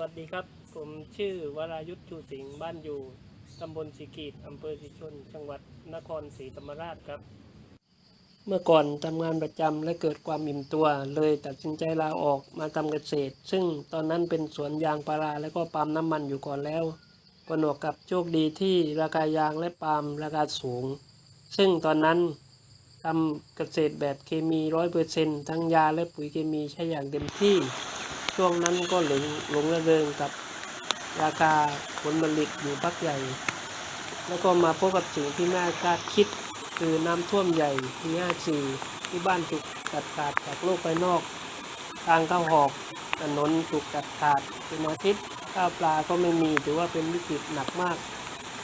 วัสดีครับ ผมชื่อวรายุทธชูสิงห์บ้านอยู่ ตำบลสีกีดอำเภอสีชน จังหวัดนครศรีธรรมราชครับ เมื่อก่อนทำงานประจำและเกิดความอิ่มตัว เลยตัดสินใจลาออกมาทำเกษตร ซึ่งตอนนั้นเป็นสวนยางพาราและก็ปาล์มน้ำมันอยู่ก่อนแล้วผนวกกับโชคดีที่ราคายางและปาล์มราคาสูง ซึ่งตอนนั้นทำเกษตรแบบเคมีร้อยเปอร์เซ็นทั้งยาและปุ๋ยเคมีใช้อย่างเต็มที่ ช่วงนั้นก็หลงหลงระเริงกับราคาผลผลิตอยู่พักใหญ่ แล้วก็มาพบกับสิ่งที่น่าคาดคิด คือน้ำท่วมใหญ่ปี54ที่บ้านถูกตัดขาดจากโลกภายนอก ทางเข้าหอกถนนถูกตัดขาดเป็นอาทิตย์ข้าวปลาก็ไม่มีถือว่าเป็นวิกฤตหนักมาก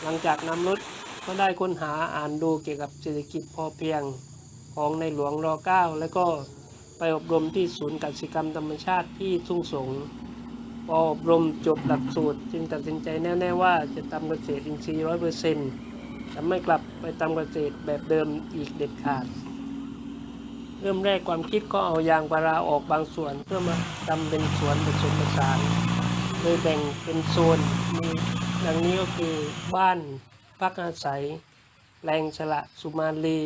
หลังจากนำรถก็ได้ค้นหาอ่านดูเกี่ยวกับเศรษฐกิจพอเพียงของในหลวงร9แล้วก็ ไปอบรมที่ศูนย์กสิกรรมธรรมชาติที่ทุ่งสงพออบรมจบหลักสูตร จึงตัดสินใจแน่ๆว่าจะทำเกษตรอินทรีย์ร้อยเปอร์เซ็นต์จะไม่กลับไปทำเกษตรแบบเดิมอีกเด็ดขาด เริ่มแรกความคิดก็เอายางพาราออกบางส่วน เพื่อมาทำเป็นสวนผสมผสานโดยแบ่งเป็นโซนมีดังนี้ก็คือบ้านพักอาศัย แรงสละสุมาลี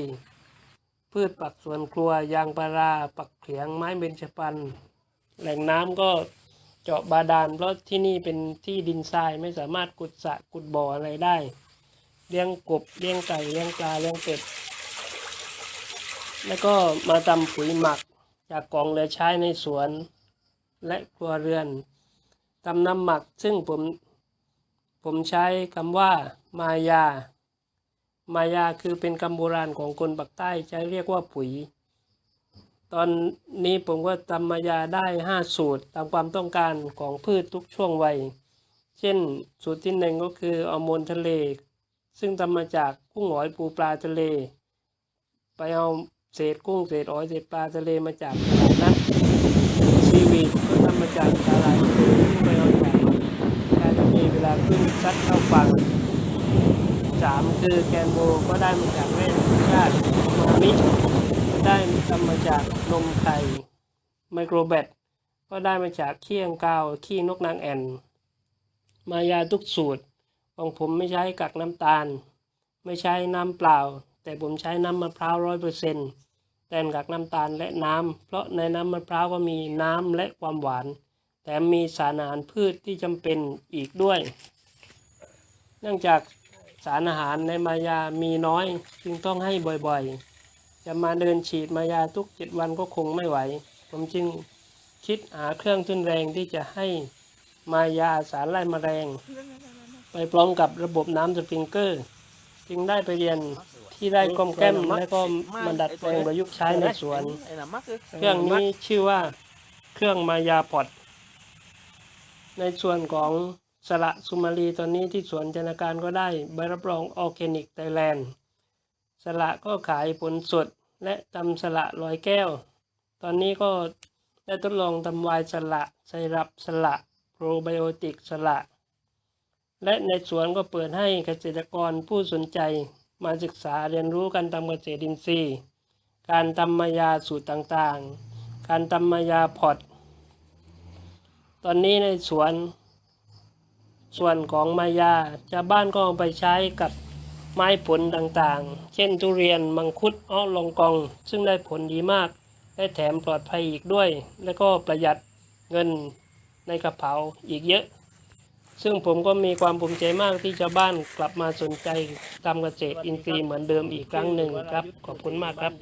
พืชปักสวนครัวยางพาราปักเขียงไม้เบญจพรรณแหล่งน้ำก็เจาะบาดาลเพราะที่นี่เป็นที่ดินทรายไม่สามารถกุดสระกุดบ่ออะไรได้เลี้ยงกบเลี้ยงไก่เลี้ยงปลาเลี้ยงเป็ด แล้วก็มาทำปุ๋ยหมักจากกองเหลือใช้ในสวนและครัวเรือนทำน้ำหมักซึ่งผมผมใช้คำว่ามายา มายาคือเป็นคำโบราณของคนปากใต้ใช้เรียกว่าปุ๋ย ตอนนี้ผมก็ทำมายาได้ห้าสูตรตามความต้องการของพืชทุกช่วงวัย เช่น สูตรที่หนึ่งก็คือเอาโมนทะเล ซึ่งทำมาจากกุ้งหอยปูปลาทะเล ไปเอาเศษกุ้งเศษหอยเศษปลาทะเลมาจากตลาดนัดซีวีดก็ทำมาจากตลาดทะเลที่ไปเอาจากปลาทะเลเวลาขึ้นซัดเข้าฝั่ง สามคือแกนโบก็ได้มาจากแม่ธรรมชาติมามิได้ทำมาจากนมไข่ไมโครแบตก็ได้มาจากขี้อังกาวขี้นกนางแอ่น มายาทุกสูตร ของผมไม่ใช้กักน้ำตาล ไม่ใช้น้ำเปล่า แต่ผมใช้น้ำมะพร้าวร้อยเปอร์เซ็นต์แทนกักน้ำตาลและน้ำ เพราะในน้ำมะพร้าวก็มีน้ำและความหวาน แต่มีสารอาหารพืชที่จำเป็นอีกด้วย เนื่องจาก สารอาหารในมายามีน้อย จึงต้องให้บ่อยๆ จะมาเดินฉีดมายาทุกเจ็ดวันก็คงไม่ไหว ผมจึงคิดหาเครื่องทุนแรงที่จะให้มายาสารไล่แมลง ไปพร้อมกับระบบน้ำสปริงเกอร์ จึงได้ไปเรียนที่ได้กลมแก้มและก็มาดัดแปลงประยุกต์ใช้ในสวน เครื่องนี้ชื่อว่าเครื่องมายาพอดในส่วนของ สละสุมาลีตอนนี้ที่สวนธนาการก็ได้ใบรับรองออร์แกนิกไทยแลนด์สละก็ขายผลสดและตำสละลอยแก้ว ตอนนี้ก็ได้ทดลองทำวน์สละไซรัปสละโปรไบโอติกสละ และในสวนก็เปิดให้เกษตรกรผู้สนใจมาศึกษาเรียนรู้การทำเกษตรอินทรีย์ การทำมายาสูตรต่างๆ การทำมายาพอดตอนนี้ในสวน ส่วนของมายาชาวบ้านก็เอาไปใช้กับไม้ผลต่างๆ เช่นทุเรียนมังคุดอ้อลองกอง ซึ่งได้ผลดีมากและแถมปลอดภัยอีกด้วย และก็ประหยัดเงินในกระเป๋าอีกเยอะ ซึ่งผมก็มีความภูมิใจมากที่ชาวบ้านกลับมาสนใจทำเกษตรอินทรีย์เหมือนเดิมอีกครั้งหนึ่งครับ ขอบคุณมากครับ